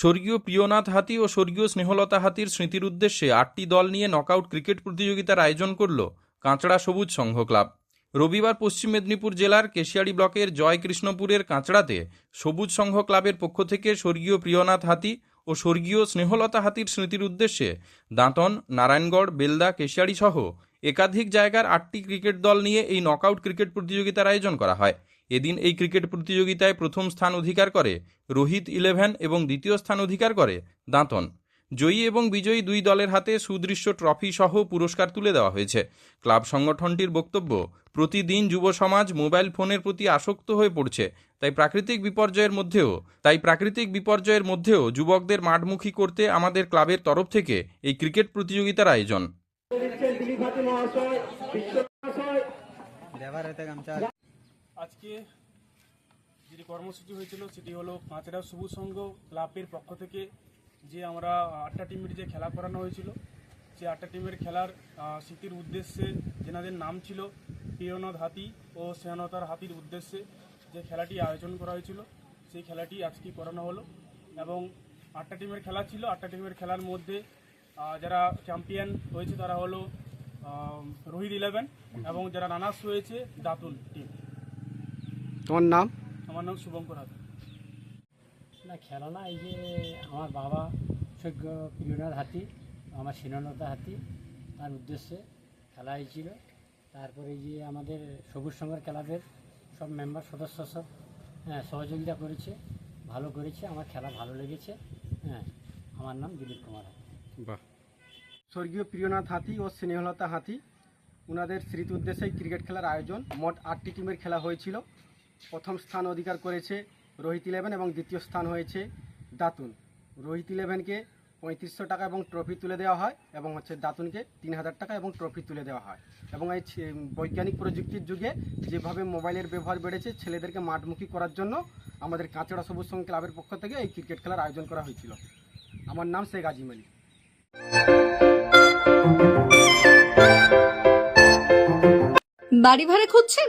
স্বর্গীয় প্রিয়নাথ হাতি ও স্বর্গীয় স্নেহলতা হাতির স্মৃতির উদ্দেশ্যে আটটি দল নিয়ে নকআউট ক্রিকেট প্রতিযোগিতার আয়োজন করল কাঁচড়া সবুজ সংঘ ক্লাব। রবিবার পশ্চিম মেদিনীপুর জেলার কেশিয়াড়ি ব্লকের জয়কৃষ্ণপুরের কাঁচড়াতে সবুজ সংঘ ক্লাবের পক্ষ থেকে স্বর্গীয় প্রিয়নাথ হাতি ও স্বর্গীয় স্নেহলতা হাতির স্মৃতির উদ্দেশ্যে দাঁতন, নারায়ণগড়, বেলদা কেশিয়াড়ি সহ একাধিক জায়গার আটটি ক্রিকেট দল নিয়ে এই নকআউট ক্রিকেট প্রতিযোগিতার আয়োজন করা হয়। এদিন এই ক্রিকেট প্রতিযোগিতায় প্রথম স্থান অধিকার করে রোহিত ইলেভেন এবং দ্বিতীয় স্থান অধিকার করে দাঁতন। জয়ী এবং বিজয়ী দুই দলের হাতে সুদৃশ্য ট্রফি সহ পুরস্কার তুলে দেওয়া হয়েছে। ক্লাব সংগঠনটির বক্তব্য, প্রতিদিন যুব সমাজ মোবাইল ফোনের প্রতি আসক্ত হয়ে পড়ছে, তাই প্রাকৃতিক বিপর্যয়ের মধ্যেও, তাই প্রাকৃতিক বিপর্যয়ের মধ্যেও যুবকদের মাঠমুখী করতে আমাদের ক্লাবের তরফ থেকে এই ক্রিকেট প্রতিযোগিতার আয়োজন। আজকে যেটি কর্মসূচি হয়েছিল, সেটি হলো কাঁচড়া সবুজ সংঘ ক্লাবের পক্ষ থেকে যে আমরা আটটা টিমের যে খেলা করানো হয়েছিল, সেই আটটা টিমের খেলার স্মৃতির উদ্দেশ্যে যেনাদের নাম ছিল প্রিয়নাথ হাতি ও সেহনতার হাতির উদ্দেশ্যে যে খেলাটি আয়োজন করা হয়েছিল, সেই খেলাটি আজকে করানো হলো এবং আটটা টিমের খেলা ছিল। আটটা টিমের খেলার মধ্যে যারা চ্যাম্পিয়ন হয়েছে তারা হলো রোহিত ইলেভেন এবং যারা রানার্স হয়েছে দাতুল টিম তোমার নাম? আমার নাম শুভঙ্কর হাতে না খেলা না এই যে আমার বাবা সৈক্য প্রিয়নাথ হাতি আমার সিননতা হাতি তার উদ্দেশ্যে খেলা হয়েছিল। তারপরে এই যে আমাদের সবুজ সংঘের ক্লাবের সব মেম্বার সদস্য সব হ্যাঁ সহযোগিতা করেছে ভালো করেছে আমার খেলা ভালো লেগেছে হ্যাঁ আমার নাম দিলীপ কুমার হাতি বাহ। স্বর্গীয় প্রিয়নাথ হাতি ও স্নেহলতা হাতি ওনাদের স্মৃতি উদ্দেশ্যে ক্রিকেট খেলার আয়োজন। মোট আটটি টিমের খেলা হয়েছিল। প্রথম স্থান অধিকার করেছে রোহিত ইলেভেন এবং দ্বিতীয় স্থান হয়েছে দাতুন। রোহিত ইলেভেনকে পঁয়ত্রিশশো টাকা এবং ট্রফি তুলে দেওয়া হয় এবং হচ্ছে দাতুনকে তিন হাজার টাকা এবং ট্রফি তুলে দেওয়া হয়। এবং এই বৈজ্ঞানিক প্রযুক্তির যুগে যেভাবে মোবাইলের ব্যবহার বেড়েছে ছেলেদেরকে মাঠমুখী করার জন্য আমাদের কাঁচড়া সবুজ সংঘ ক্লাবের পক্ষ থেকে এই ক্রিকেট খেলার আয়োজন করা হয়েছিল। আমার নাম শেখ আজিম আলী। বাড়ি ভাড়া খুঁজছেন?